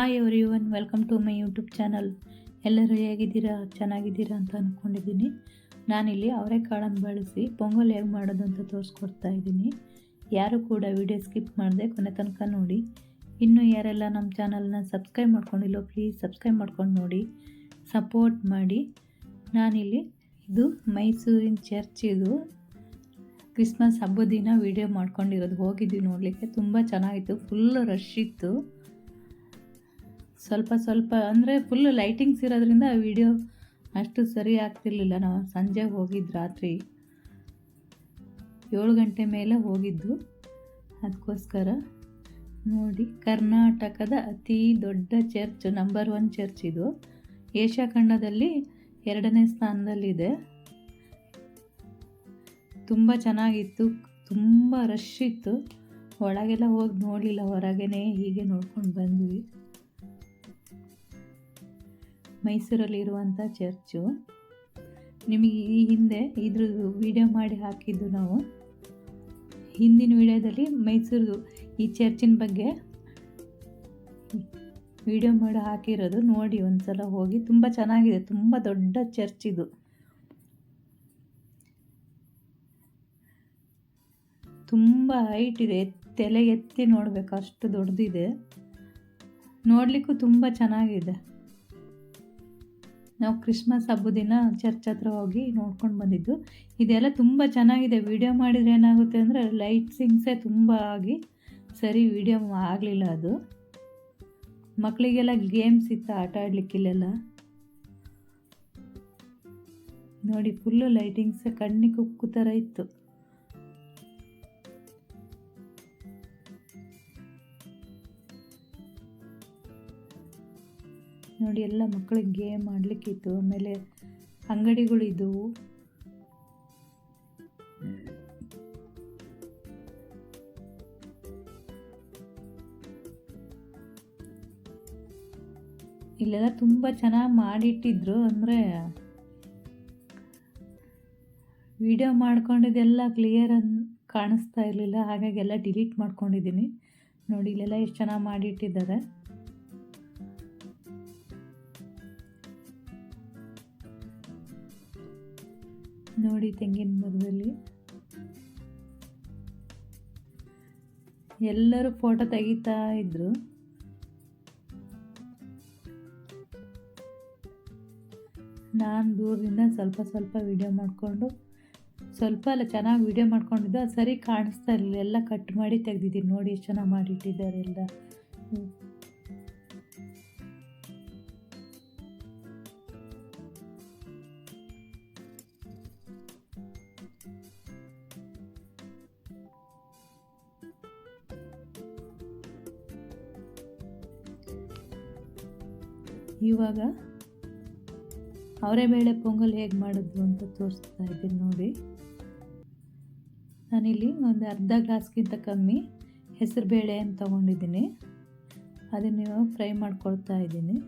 Hi everyone welcome to my YouTube channel ಎಲ್ಲರೂ ಹೇಗಿದ್ದೀರಾ? ಚೆನ್ನಾಗಿದ್ದೀರಾ ಅಂತ ಅಂದ್ಕೊಂಡಿದ್ದೀನಿ ನಾನಿಲ್ಲಿ ಅವರೆಕಾಳನ್ನು ಬಳಸಿ ಪೊಂಗಲ್ ಹೇಗೆ ಮಾಡೋದು ಅಂತ ತೋರಿಸ್ಕೊಡ್ತಾ ಇದ್ದೀನಿ. ಯಾರು ಕೂಡ ವಿಡಿಯೋ ಸ್ಕಿಪ್ ಮಾಡಿದೆ ಕೊನೆ ತನಕ ನೋಡಿ. ಇನ್ನೂ ಯಾರೆಲ್ಲ ನಮ್ಮ ಚಾನಲ್ನ ಸಬ್ಸ್ಕ್ರೈಬ್ ಮಾಡ್ಕೊಂಡಿಲ್ಲೋ ಪ್ಲೀಸ್ ಸಬ್ಸ್ಕ್ರೈಬ್ ಮಾಡ್ಕೊಂಡು ನೋಡಿ. ಸಪೋರ್ಟ್ ಮಾಡಿ. ನಾನಿಲ್ಲಿ ಇದು ಮೈಸೂರಿನ ಚರ್ಚ್ ಇದು. ಕ್ರಿಸ್ಮಸ್ ಹಬ್ಬದ ದಿನ ವೀಡಿಯೋ ಮಾಡ್ಕೊಂಡಿರೋದು. ಹೋಗಿದ್ವಿ ನೋಡಲಿಕ್ಕೆ. ತುಂಬ ಚೆನ್ನಾಗಿತ್ತು. ಫುಲ್ ರಶ್ ಇತ್ತು. ಸ್ವಲ್ಪ ಸ್ವಲ್ಪ ಅಂದರೆ ಫುಲ್ ಲೈಟಿಂಗ್ಸ್ ಇರೋದ್ರಿಂದ ವಿಡಿಯೋ ಅಷ್ಟು ಸರಿ ಆಗ್ತಿರ್ಲಿಲ್ಲ. ನಾವು ಸಂಜೆ ಹೋಗಿದ್ದು ರಾತ್ರಿ ಏಳು ಗಂಟೆ ಮೇಲೆ ಹೋಗಿದ್ದು. ಅದಕ್ಕೋಸ್ಕರ ನೋಡಿ, ಕರ್ನಾಟಕದ ಅತಿ ದೊಡ್ಡ ಚರ್ಚ್ ನಂಬರ್ ಒನ್ ಚರ್ಚ್ ಇದು. ಏಷ್ಯಾ ಖಂಡದಲ್ಲಿ ಎರಡನೇ ಸ್ಥಾನದಲ್ಲಿದೆ. ತುಂಬ ಚೆನ್ನಾಗಿತ್ತು, ತುಂಬ ರಶ್ ಇತ್ತು. ಒಳಗೆಲ್ಲ ಹೋಗಿ ನೋಡಲಿಲ್ಲ ಹೊರಗೇ ಹೀಗೆ ನೋಡ್ಕೊಂಡು ಬಂದ್ವಿ. ಮೈಸೂರಲ್ಲಿರುವಂಥ ಚರ್ಚು. ನಿಮಗೆ ಈ ಹಿಂದೆ ಇದ್ರದ್ದು ವಿಡಿಯೋ ಮಾಡಿ ಹಾಕಿದ್ದು ನಾವು. ಹಿಂದಿನ ವಿಡಿಯೋದಲ್ಲಿ ಮೈಸೂರದು ಈ ಚರ್ಚಿನ ಬಗ್ಗೆ ವಿಡಿಯೋ ಮಾಡಿ ಹಾಕಿರೋದು ನೋಡಿ ಒಂದು ಸಲ ಹೋಗಿ. ತುಂಬ ಚೆನ್ನಾಗಿದೆ, ತುಂಬ ದೊಡ್ಡ ಚರ್ಚ್ ಇದು. ತುಂಬ ಹೈಟ್ ಇದೆ ತಲೆ ಎತ್ತಿ ನೋಡಬೇಕು ಅಷ್ಟು ದೊಡ್ಡದಿದೆ. ನೋಡಲಿಕ್ಕೂ ತುಂಬ ಚೆನ್ನಾಗಿದೆ. ನಾವು ಕ್ರಿಸ್ಮಸ್ ಹಬ್ಬದ ದಿನ ಚರ್ಚ್ ಹತ್ರ ಹೋಗಿ ನೋಡ್ಕೊಂಡು ಬಂದಿದ್ದು. ಇದೆಲ್ಲ ತುಂಬ ಚೆನ್ನಾಗಿದೆ. ವಿಡಿಯೋ ಮಾಡಿದರೆ ಏನಾಗುತ್ತೆ ಅಂದರೆ ಲೈಟ್ಸಿಂಗ್ಸೇ ತುಂಬ ಆಗಿ ಸರಿ ವಿಡಿಯೋ ಆಗಲಿಲ್ಲ ಅದು. ಮಕ್ಕಳಿಗೆಲ್ಲ ಗೇಮ್ಸ್ ಇತ್ತು ಆಟ ಆಡಲಿಕ್ಕಿಲ್ಲೆಲ್ಲ ನೋಡಿ ಫುಲ್ಲು ಲೈಟಿಂಗ್ಸ್ ಕಣ್ಣಿಗೆ ಕುಕ್ಕು ಥರ ಇತ್ತು. ನೋಡಿ ಎಲ್ಲ ಮಕ್ಕಳಿಗೆ ಗೇಮ್ ಆಡಲಿಕ್ಕಿತ್ತು. ಆಮೇಲೆ ಅಂಗಡಿಗಳಿದ್ದವು ಇಲ್ಲೆಲ್ಲ ತುಂಬ ಚೆನ್ನಾಗಿ ಮಾಡಿಟ್ಟಿದ್ರು. ಅಂದರೆ ವಿಡಿಯೋ ಮಾಡ್ಕೊಂಡಿದ್ದೆಲ್ಲ ಕ್ಲಿಯರ್ ಅನ್ ಕಾಣಿಸ್ತಾ ಇರಲಿಲ್ಲ. ಹಾಗಾಗಿ ಎಲ್ಲ ಡಿಲೀಟ್ ಮಾಡ್ಕೊಂಡಿದ್ದೀನಿ. ನೋಡಿ ಇಲ್ಲೆಲ್ಲ ಎಷ್ಟು ಚೆನ್ನಾಗಿ ಮಾಡಿಟ್ಟಿದ್ದಾರೆ. ನೋಡಿ ತೆಂಗಿನ ಮರದಲ್ಲಿ. ಎಲ್ಲರೂ ಫೋಟೋ ತೆಗಿತಾ ಇದ್ರು. ನಾನು ದೂರದಿಂದ ಸ್ವಲ್ಪ ಸ್ವಲ್ಪ ವಿಡಿಯೋ ಮಾಡಿಕೊಂಡು, ಸ್ವಲ್ಪ ಅಲ್ಲ ಚೆನ್ನಾಗಿ ವಿಡಿಯೋ ಮಾಡ್ಕೊಂಡಿದ್ದು ಸರಿ ಕಾಣಿಸ್ತಾ ಇರಲಿಲ್ಲ. ಎಲ್ಲ ಕಟ್ ಮಾಡಿ ತೆಗ್ದಿದ್ದೀನಿ. ನೋಡಿ ಎಷ್ಟು ಚೆನ್ನಾಗಿ ಮಾಡಿಟ್ಟಿದ್ದಾರೆ ಎಲ್ಲ. ಇವಾಗ ಅವರೆಬೇಳೆ ಪೊಂಗಲ್ ಹೇಗೆ ಮಾಡಿದ್ರು ಅಂತ ತೋರಿಸ್ತಾ ಇದ್ದೀನಿ ನೋಡಿ. ನಾನಿಲ್ಲಿ ಒಂದು ಅರ್ಧ ಗ್ಲಾಸ್ಗಿಂತ ಕಮ್ಮಿ ಹೆಸರು ಬೇಳೆಯನ್ನು ತೊಗೊಂಡಿದ್ದೀನಿ. ಅದನ್ನು ಫ್ರೈ ಮಾಡ್ಕೊಳ್ತಾ ಇದ್ದೀನಿ.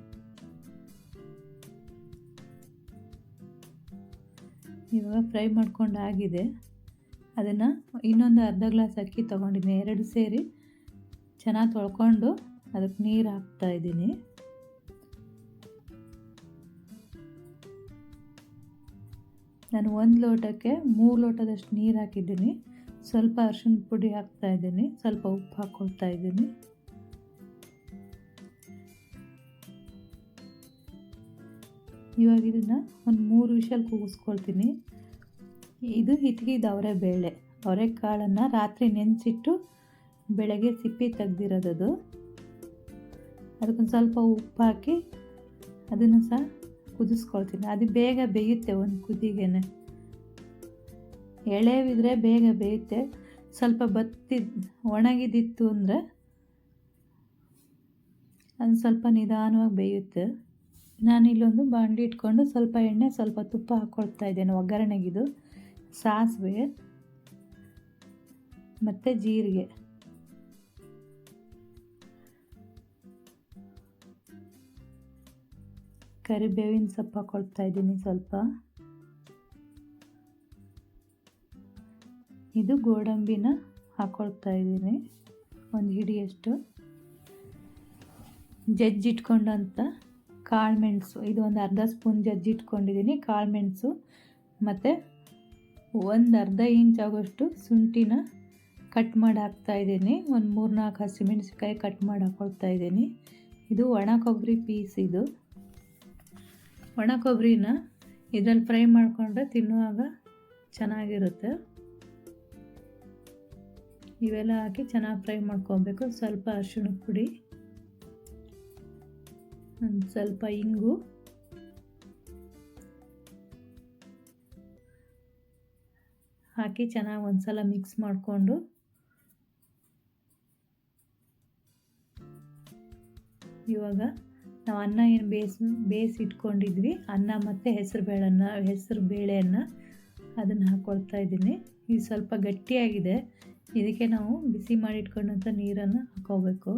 ಇವಾಗ ಫ್ರೈ ಮಾಡ್ಕೊಂಡು ಆಗಿದೆ. ಅದನ್ನು ಇನ್ನೊಂದು ಅರ್ಧ ಗ್ಲಾಸ್ ಅಕ್ಕಿ ತೊಗೊಂಡಿದ್ದೀನಿ. ಎರಡು ಸೇರಿ ಚೆನ್ನಾಗಿ ತೊಳ್ಕೊಂಡು ಅದಕ್ಕೆ ನೀರು ಹಾಕ್ತಾ ನಾನು ಒಂದು ಲೋಟಕ್ಕೆ ಮೂರು ಲೋಟದಷ್ಟು ನೀರು ಹಾಕಿದ್ದೀನಿ. ಸ್ವಲ್ಪ ಅರಿಶಿನ ಪುಡಿ ಹಾಕ್ತಾ ಇದ್ದೀನಿ. ಸ್ವಲ್ಪ ಉಪ್ಪು ಹಾಕ್ಕೊಳ್ತಾ ಇದ್ದೀನಿ. ಇವಾಗ ಇದನ್ನು ಒಂದು ಮೂರು ವಿಷಲ್ ಕೂಗಿಸ್ಕೊಳ್ತೀನಿ. ಇದು ಹಿತ್ಗಿದ ಅವರೆ ಬೇಳೆ. ಅವರೆಕಾಳನ್ನು ರಾತ್ರಿ ನೆನೆಸಿಟ್ಟು ಬೆಳಗ್ಗೆ ಸಿಪ್ಪಿ ತೆಗ್ದಿರೋದದು ಅದಕ್ಕೊಂದು ಸ್ವಲ್ಪ ಉಪ್ಪು ಹಾಕಿ ಅದನ್ನು ಸಹ ಕುದಿಸ್ಕೊಳ್ತೀನಿ. ಅದು ಬೇಗ ಬೇಯುತ್ತೆ ಒಂದು ಕುದಿಗೆನೆ. ಎಳೆವಿದ್ರೆ ಬೇಗ ಬೇಯುತ್ತೆ. ಸ್ವಲ್ಪ ಬತ್ತಿ ಒಣಗಿದಿತ್ತು ಅಂದರೆ ಅದು ಸ್ವಲ್ಪ ನಿಧಾನವಾಗಿ ಬೇಯುತ್ತೆ. ನಾನಿಲ್ಲೊಂದು ಬಾಂಡಿ ಇಟ್ಕೊಂಡು ಸ್ವಲ್ಪ ಎಣ್ಣೆ, ಸ್ವಲ್ಪ ತುಪ್ಪ ಹಾಕ್ಕೊಳ್ತಾ ಇದ್ದೇನೆ ಒಗ್ಗರಣೆಗಿದು. ಸಾಸಿವೆ ಮತ್ತು ಜೀರಿಗೆ. ಕರಿಬೇವಿನ ಸೊಪ್ಪು ಹಾಕೊಳ್ತಾ ಇದ್ದೀನಿ ಸ್ವಲ್ಪ. ಇದು ಗೋಡಂಬಿನ ಹಾಕೊಳ್ತಾ ಇದ್ದೀನಿ. ಒಂದು ಹಿಡಿಯಷ್ಟು. ಜಜ್ಜಿಟ್ಕೊಂಡಂಥ ಕಾಳು ಮೆಣಸು, ಇದು ಒಂದು ಅರ್ಧ ಸ್ಪೂನ್ ಜಜ್ಜಿಟ್ಕೊಂಡಿದ್ದೀನಿ ಕಾಳು ಮೆಣಸು. ಮತ್ತು ಒಂದು ಅರ್ಧ ಇಂಚ್ ಆಗೋಷ್ಟು ಶುಂಠಿನ ಕಟ್ ಮಾಡಿ ಹಾಕ್ತಾ ಇದ್ದೀನಿ. ಒಂದು ಮೂರು ನಾಲ್ಕು ಹಸಿಮೆಣಸಿಕಾಯಿ ಕಟ್ ಮಾಡಿ ಹಾಕೊಳ್ತಾ ಇದ್ದೀನಿ. ಇದು ಒಣ ಕೊಬ್ಬರಿ ಪೀಸ್ ಇದು. ಒಣ ಕೊಬ್ಬರಿನ ಇದ್ರಲ್ಲಿ ಫ್ರೈ ಮಾಡಿಕೊಂಡ್ರೆ ತಿನ್ನುವಾಗ ಚೆನ್ನಾಗಿರುತ್ತೆ. ಇವೆಲ್ಲ ಹಾಕಿ ಚೆನ್ನಾಗಿ ಫ್ರೈ ಮಾಡ್ಕೊಬೇಕು. ಸ್ವಲ್ಪ ಅರಿಶಿಣದ ಪುಡಿ, ಒಂದು ಸ್ವಲ್ಪ ಇಂಗು, ಹಾಕಿ ಚೆನ್ನಾಗಿ ಒಂದ್ಸಲ ಮಿಕ್ಸ್ ಮಾಡಿಕೊಂಡು ಇವಾಗ ನಾವು ಅನ್ನ ಏನು ಬೇಯಿಸಿ ಬೇಯಿಸಿ ಇಟ್ಕೊಂಡಿದ್ವಿ ಅನ್ನ ಮತ್ತು ಹೆಸರು ಬೇಳೆನ, ಹೆಸರು ಬೇಳೆಯನ್ನು ಅದನ್ನು ಹಾಕ್ಕೊಳ್ತಾ ಇದ್ದೀನಿ. ಇದು ಸ್ವಲ್ಪ ಗಟ್ಟಿಯಾಗಿದೆ. ಇದಕ್ಕೆ ನಾವು ಬಿಸಿ ಮಾಡಿ ಇಟ್ಕೊಂಡಂಥ ನೀರನ್ನು ಹಾಕೋಬೇಕು.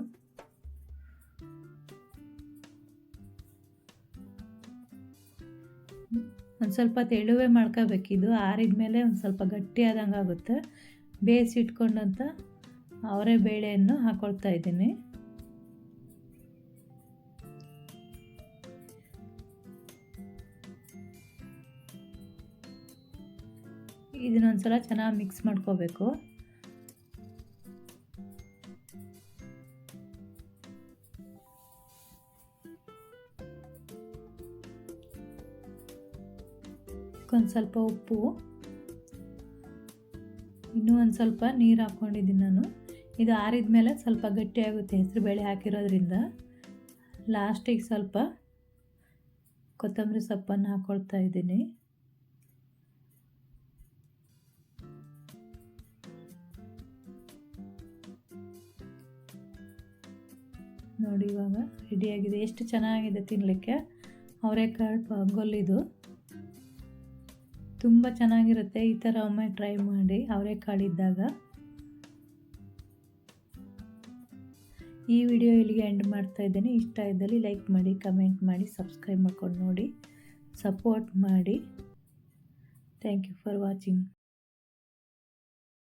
ಒಂದು ಸ್ವಲ್ಪ ತೆಳುವೆ ಮಾಡ್ಕೋಬೇಕಿದು ಆರಿದ ಮೇಲೆ ಒಂದು ಸ್ವಲ್ಪ ಗಟ್ಟಿ ಆದಂಗೆ ಆಗುತ್ತೆ. ಬೇಯಿಸಿ ಇಟ್ಕೊಂಡಂಥ ಅವರೇ ಬೇಳೆಯನ್ನು ಹಾಕ್ಕೊಳ್ತಾ ಇದ್ದೀನಿ. ಇದನ್ನೊಂದ್ಸಲ ಚೆನ್ನಾಗಿ ಮಿಕ್ಸ್ ಮಾಡ್ಕೋಬೇಕು. ಒಂದು ಸ್ವಲ್ಪ ಉಪ್ಪು. ಇನ್ನೂ ಒಂದು ಸ್ವಲ್ಪ ನೀರು ಹಾಕ್ಕೊಂಡಿದ್ದೀನಿ ನಾನು. ಇದು ಆರಿದ ಮೇಲೆ ಸ್ವಲ್ಪ ಗಟ್ಟಿಯಾಗುತ್ತೆ, ಹೆಸರು ಬೇಳೆ ಹಾಕಿರೋದ್ರಿಂದ. ಲಾಸ್ಟಿಗೆ ಸ್ವಲ್ಪ ಕೊತ್ತಂಬರಿ ಸೊಪ್ಪನ್ನು ಹಾಕ್ಕೊಳ್ತಾ ಇದ್ದೀನಿ. ನೋಡಿ ಇವಾಗ ರೆಡಿಯಾಗಿದೆ ಎಷ್ಟು ಚೆನ್ನಾಗಿದೆ ತಿನ್ನಲಿಕ್ಕೆ ಅವರೆಕಾಳು ಪೊಂಗಲ್ ತುಂಬ ಚೆನ್ನಾಗಿರುತ್ತೆ. ಈ ಥರ ಒಮ್ಮೆ ಟ್ರೈ ಮಾಡಿ ಅವರೆಕಾಳಿದ್ದಾಗ ಈ ವಿಡಿಯೋ ಇಲ್ಲಿಗೆ ಎಂಡ್ ಮಾಡ್ತಾ ಇದ್ದೇನೆ. ಇಷ್ಟ ಇದ್ದಲ್ಲಿ ಲೈಕ್ ಮಾಡಿ ಕಮೆಂಟ್ ಮಾಡಿ ಸಬ್ಸ್ಕ್ರೈಬ್ ಮಾಡ್ಕೊಂಡು ನೋಡಿ. ಸಪೋರ್ಟ್ ಮಾಡಿ. Thank you for watching